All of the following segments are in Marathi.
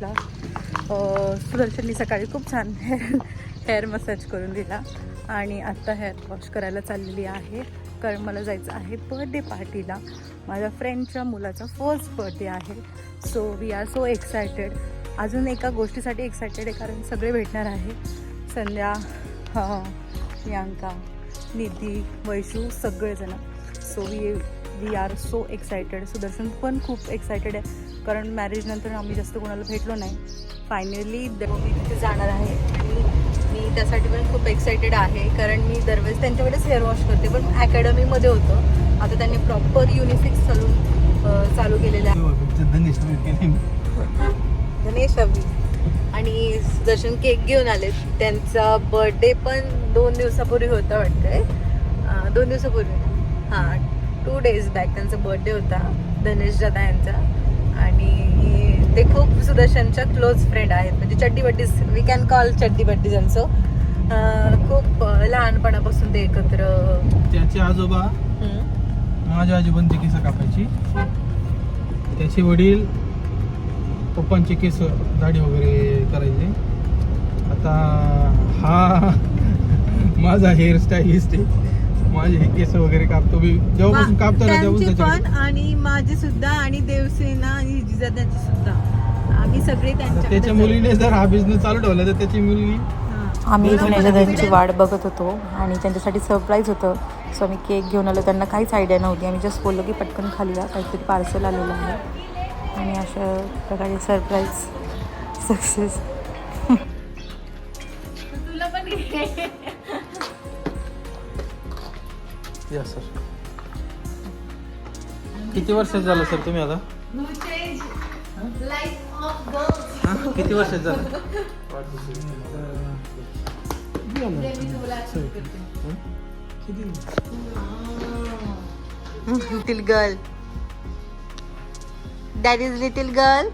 ला. सुदर्शननी सकाळी खूप छान हेअर हेअर मसाज करून दिला. आणि आत्ता हेअर वॉश करायला चाललेली आहे. कारण मला जायचं आहे बर्थडे पार्टीला माझ्या फ्रेंडच्या मुलाचा फर्स्ट बर्थडे आहे. So we are so excited अजून एका गोष्टीसाठी एक्सायटेड आहे कारण सगळे भेटणार आहे. संध्या यांका प्रियांका निधी वैशू सगळेजण. So we we are so excited Sudarshan पण खूप एक्सायटेड आहे. कारण मॅरेजनंतर आम्ही जास्त कोणाला भेटलो नाही. फायनली मी तिथे जाणार आहे. आणि मी त्यासाठी पण खूप एक्सायटेड आहे. कारण मी दरवेळेस त्यांच्याकडेच हेअर वॉश करते. पण अकॅडमीमध्ये होतं. आता त्यांनी प्रॉपर युनिफिक्स सलून चालू केलेलं आहे. गणेश अभी आणि सुदर्शन केक घेऊन आले त्यांचा बर्थडे पण दोन दिवसापूर्वी होता वाटतंय. दोन दिवसापूर्वी. हां टू डेज बॅक त्यांचा बर्थडे होता. धनेश दादा यांचा. आणि ते खूप सुदर्शनच्या क्लोज फ्रेंड आहेत. म्हणजे चड्डी बड्डीज वी कॅन कॉल चड्डी बड्डीज ऑल्सो खूप लहानपणापासून ते एकत्र. त्याचे आजोबा. माझ्या आजोबांची केस कापायची. त्याचे वडील पप्पांचे केस दाढी वगैरे करायचे. आता हा माझा हेअर स्टाईलिस्ट आहे. माझे हे केस वगैरे कापतो. मी जेव्हापासून कापतो ना त्यांचे पण त्याच्याकडे आणि माझे सुद्धा आणि देवसेना आणि जिजादाची सुद्धा. आम्ही सगळे त्याच्या जाऊ. मुलीने जर हा बिझनेस चालू ठेवला तर त्याची मुलगी. आम्ही इथून. त्यांची वाट बघत होतो आणि त्यांच्यासाठी सरप्राईज होतं. सो आम्ही केक घेऊन आलो त्यांना काहीच आयडिया नव्हती. आम्ही जस्ट बोललो की पटकन खाली या काहीतरी पार्सल आलेलं आहे. आणि अशा प्रकारे सरप्राईज सक्सेस या सर. किती वर्ष झालं सर तुम्ही आता? हा? किती वर्ष झालं? Little girl that is little girl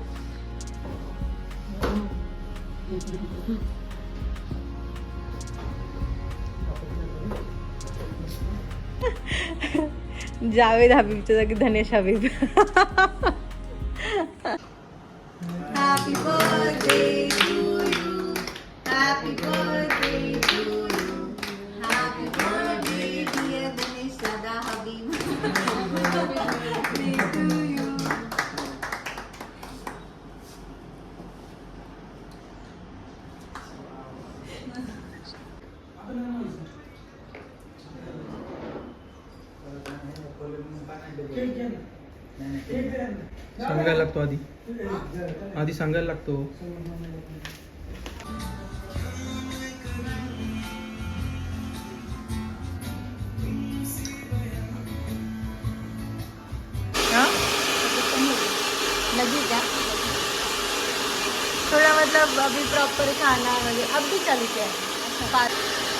Javed Habib তো ধনেশ হাবিব। सांगायला लागतो. थोड़ा मतलब अभी प्रॉपर खाना म्हणजे अब भी चालू क्या. है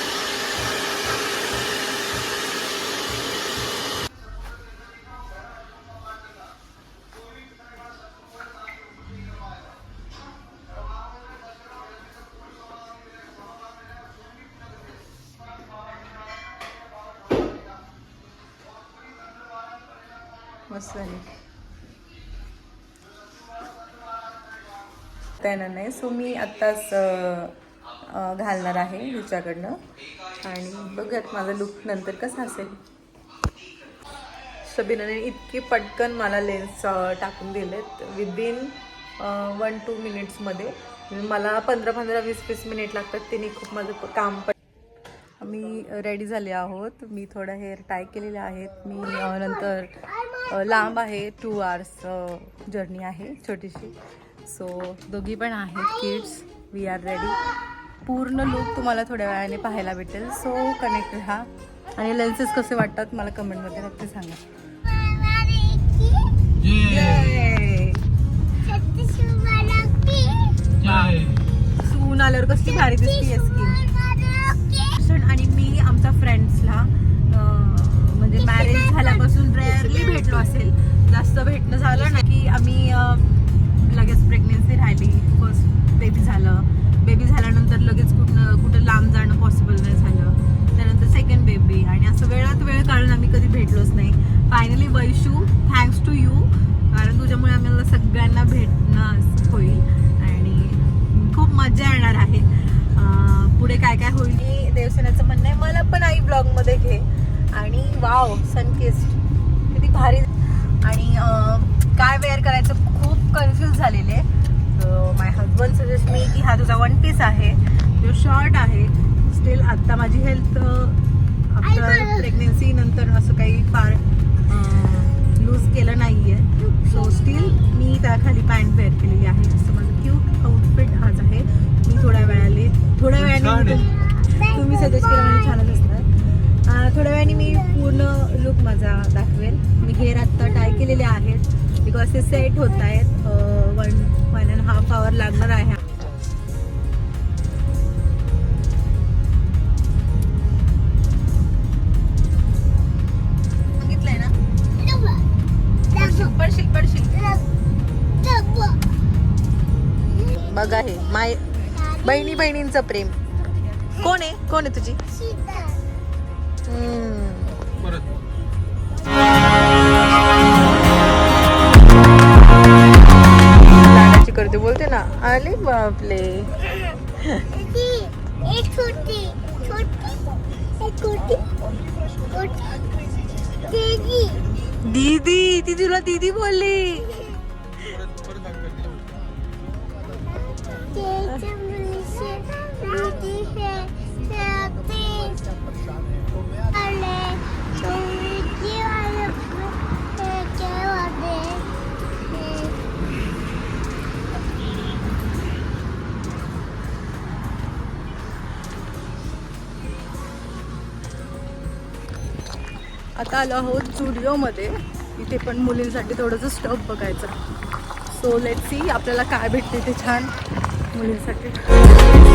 येणार नाही सो मी आत्ताच घालणार आहे हिच्याकडनं. आणि बघूयात माझा लुक नंतर कसा असेल. सबिनाने इतकी पटकन मला लेन्स टाकून दिलेत. विदिन वन टू मिनिट्समध्ये मला पंधरा पंधरा वीस वीस मिनिट लागतात तिने खूप माझं काम पण आम्ही रेडी झाले आहोत. मी थोडं हेअर टाय केलेले आहेत. मी नंतर लांब आहे टू आवर्स जर्नी आहे छोटीशी. सो दोघी पण आहेत किड्स वी आर रेडी पूर्ण लुक तुम्हाला थोड्या वेळाने पाहायला भेटेल. सो कनेक्ट राहा. आणि लेन्सेस कसे वाटतात मला कमेंटमध्ये नक्की सांगा! सून आल्यावर कसली भारी दिसते स्किन आणि मी आमच्या फ्रेंड्सला म्हणजे मॅरेज झाल्यापासून रेअरली भेटलो असेल. जास्त भेटणं झालं ना की आम्ही लगेच प्रेग्नेन्सी राहिली फर्स्ट बेबी झालं. बेबी झाल्यानंतर लगेच कुठं कुठं लांब जाणं पॉसिबल नाही झालं. त्यानंतर सेकंड बेबी आणि असं वेळात वेळ काढून आम्ही कधी भेटलोच नाही. Finally Vaishu thanks to you कारण तुझ्यामुळे आम्हाला सगळ्यांना भेटणं होईल. आणि खूप मजा येणार आहे. पुढे काय काय होईल? हे देवसेनाचं म्हणणं आहे मला पण आई ब्लॉगमध्ये घे. आणि वाव सनकिस्ट किती भारी आणि अं, काय वेअर करायचं खूप कन्फ्यूज झालेले माय हजबंड सजेस्ट मी की हा तुझा वन पीस आहे. जो शॉर्ट आहे स्टील आत्ता माझी हेल्थ आफ्टर प्रेग्नेन्सी नंतर असं काही फार लूज केलं नाही आहे सो स्टील मी त्याखाली पॅन्ट वेअर केलेली आहे. असं माझं क्यूट आउटफिट आज आहे. मी थोड्या वेळाने थोड्या वेळाने तुम्ही सजेस्ट केलं म्हणजे छानच असणार. अं, थोड्या वेळाने मी पूर्ण लुक माझा दाखवेल. मी हेअर आत्ता टाय केलेले आहेत. ते सेट होत आहेत. One one and half hour लागणार आहे. बघा हे माय बहिणी बहिणींचं प्रेम. कोण आहे? कोण आहे तुझी? लाडाची करते बोलते ना आले बापले एक छोटी छोटी एक छोटी छोटी तेजी दीदी ती तुला दीदी बोलली आता आलो आहोत स्टुडिओमध्ये. इथे पण मुलींसाठी थोडंसं स्टफ बघायचं. सो लेट सी आपल्याला काय भेटते ते छान मुलींसाठी.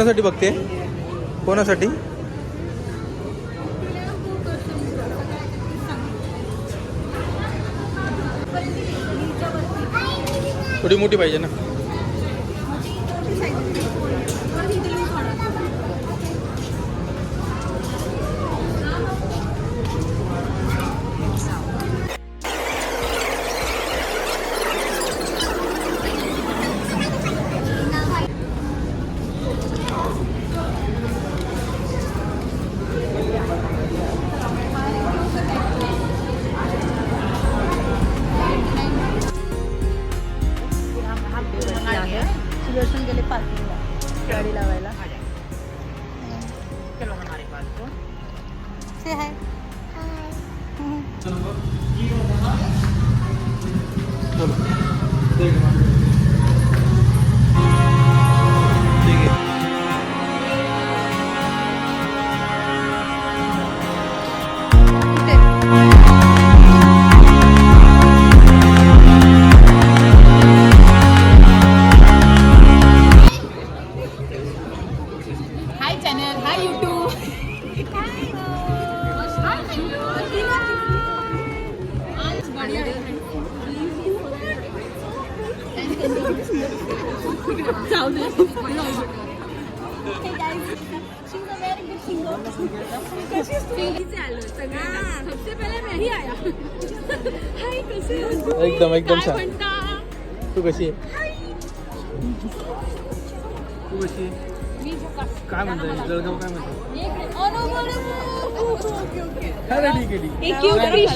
कोणासाठी बघते? कोणासाठी? थोडी मोठी पाहिजे ना. से हाय बोलो ठीक एकदम एकदम छान तू कशी आहे तू कशी काय म्हणताय जळगाव काय म्हणतात अरे ठीक आहे ठीक आहे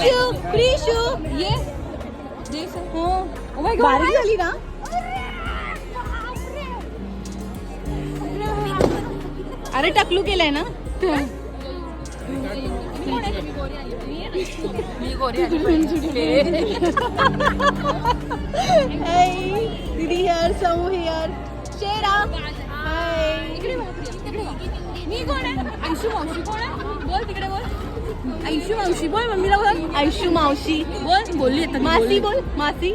अरे टकलू केलाय ना? दीदी हिअर समू हिअर शेरा हाय मी कोण आहे? मावशी कोण आहे? बोल तिकडे बोल. मावशी बोल मम्मीला बोल. आयुष्य मावशी. बोल बोलली मासी बोल मासी.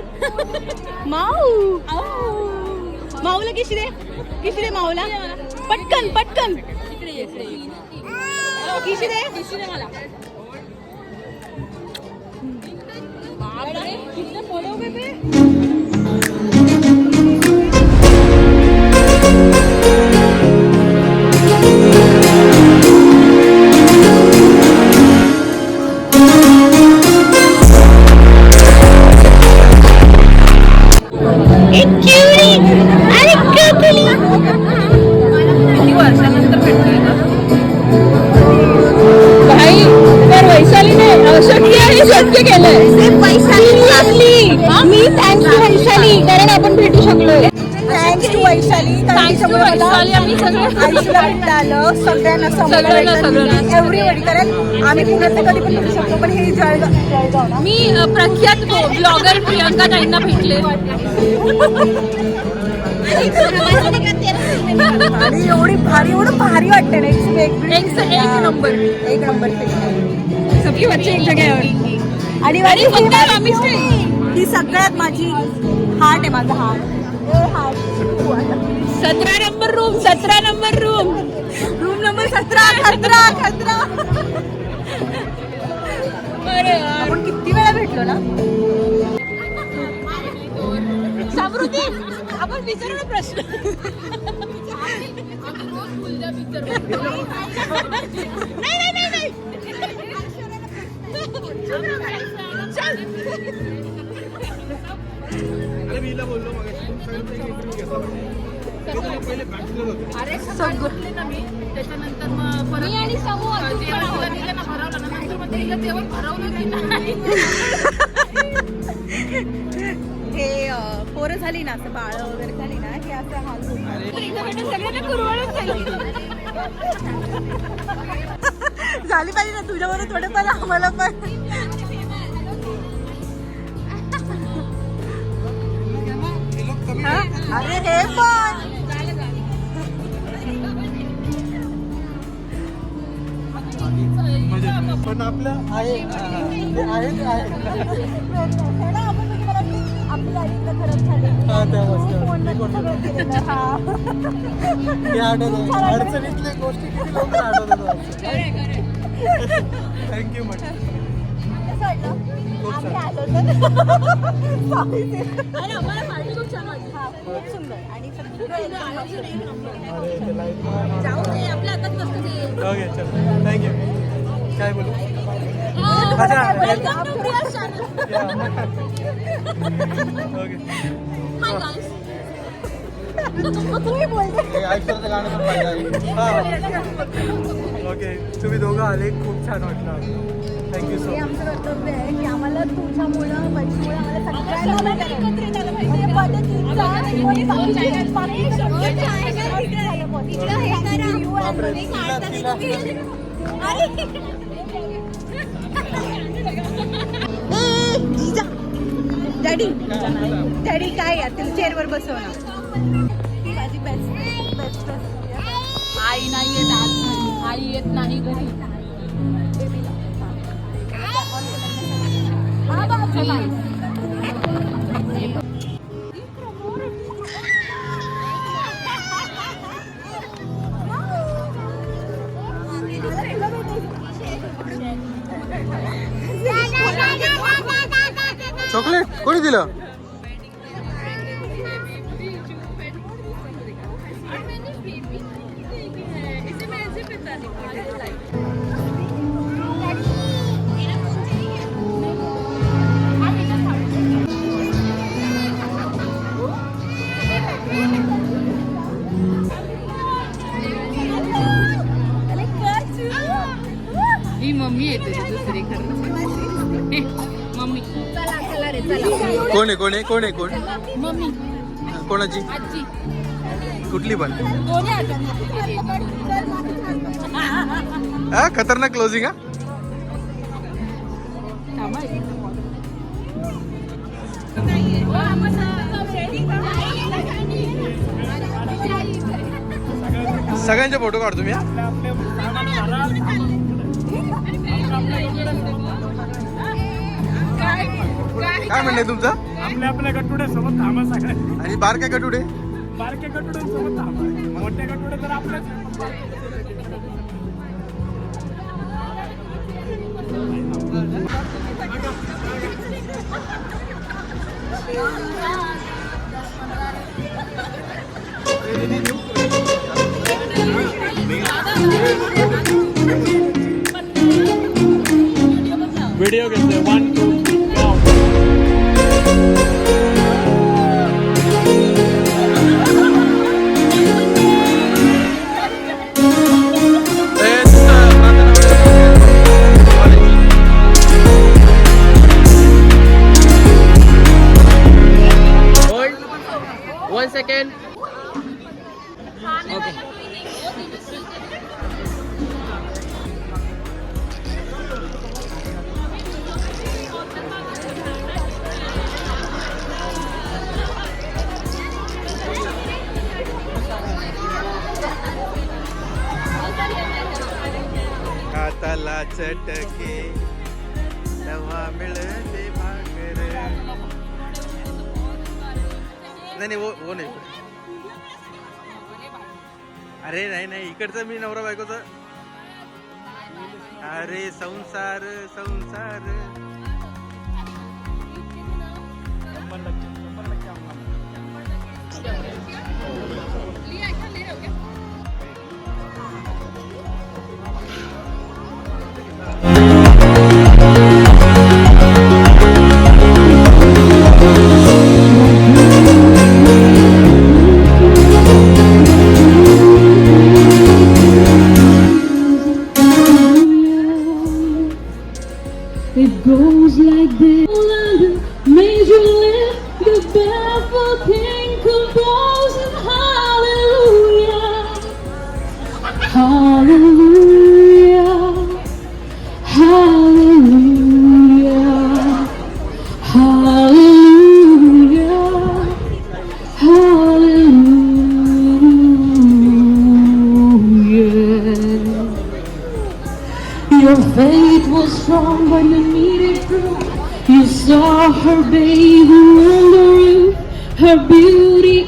माऊ. माऊला किशी दे? किशी दे माऊला? पटकन पटकन. दे दे मला. प्रियंका ताईंना भेटले. आणि एवढी भारी एवढं भारी वाटते ना एक नंबर. एक नंबर. सबकी बच्चे एक जगह आणि ही सगळ्यात माझी हार्ट आहे माझा हार्ट सतरा नंबर रूम सतरा नंबर रूम रूम नंबर सतरा खतरा खतरा. आपण किती वेळा भेटलो ना? समृद्धी आपण विचारू ना प्रश्न नाही, नाही, नाही, नाही. चल. अरे मी बोललो मगाशी, सगळ्यांचा एक interview घेतला पाहिजे. लोकं पहिले bachelor होते. अरे सगळं मी आणि समूह अजून पण आहोत. हे पोरं झाली ना असं बाळ वगैरे झाली ना की असं हाल झाली. झाली पाहिजे ना तुझ्याबरोबर थोडेफार आम्हाला पण कमी हा? अरे हे पण पण आपलं आहे आहे आठवत. अडचणीतल्या गोष्टी किती लोक आठवतात थँक्यू ते. ओके चल थँक्यू काय बोलू ओके. तुम्ही हां. दोघं आले. खूप छान वाटलं. थँक्यू सो मच आमचं कर्तव्य आहे की आम्हाला तुझ्यामुळं वैशीमुळं आम्हाला सगळ्यांना तिला डॅडी डॅडी काय तिला चेअरवर बसव ना. ती माझी बेस्ट बेस्ट आई नाही येत आज आई येत नाही घरी. चॉकलेट कोणी दिलं ही कोण आहे कोण आहे कोण आहे कोण? मम्मी. कोणाची? आजी. कुठली पण. हा खतरनाक क्लोजिंग हा. सगळ्यांचे फोटो काढतो मी काय म्हणणं आहे तुमचं? आपल्या आपल्या गटुड्यासोबत थांबा सगळ्या आणि बार काय कटुडे बारक्या गटुड्यांसोबत थांबा मोठ्या गटुड्या तर आपल्याच व्हिडिओ घेतोय वन टू नाही नाही वो वो नाही. अरे नाही नाही इकडचं मी नवरा बायकोच. अरे संसार संसार. It goes like this. Made you live the barefoot king composing hallelujah. Hallelujah. Saw her baby on the roof, her beauty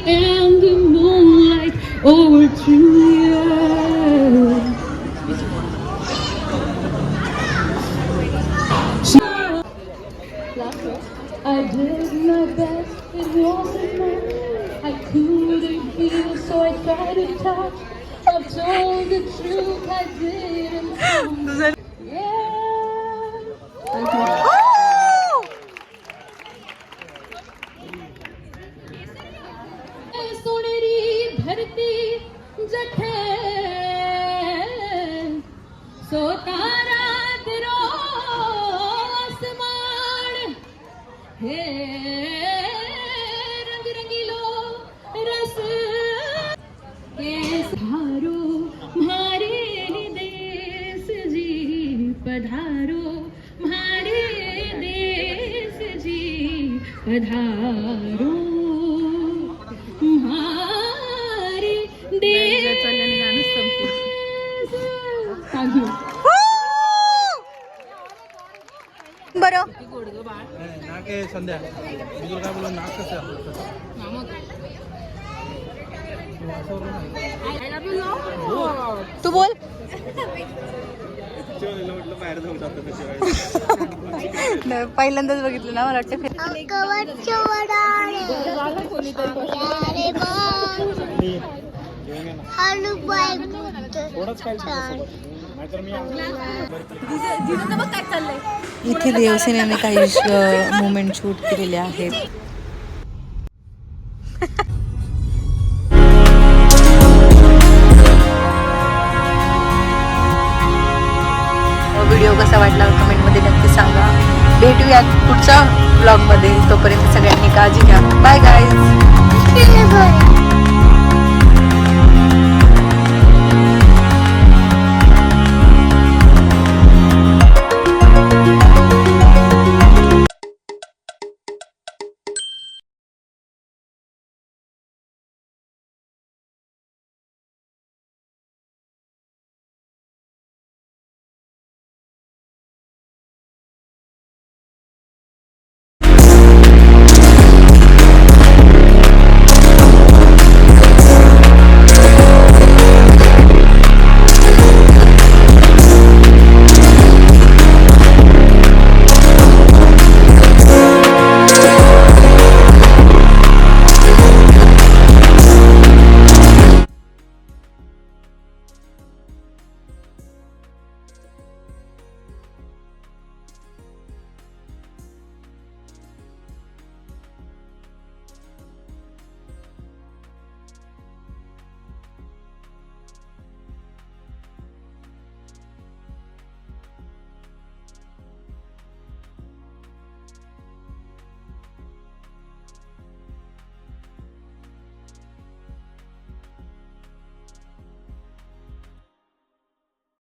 संध्या तुला काय बोललो नाक कसं आपलं. तू बोल. नाही, पहिल्यांदाच बघितलं ना मला वाटतं इथे देवसेनेने काही मुवमेंट शूट केलेले आहेत. व्हिडिओ कसा वाटला कमेंटमध्ये नक्की सांगा. भेटूयात पुढच्या ब्लॉगमध्ये तोपर्यंत सगळ्यांनी काळजी घ्या. Bye guys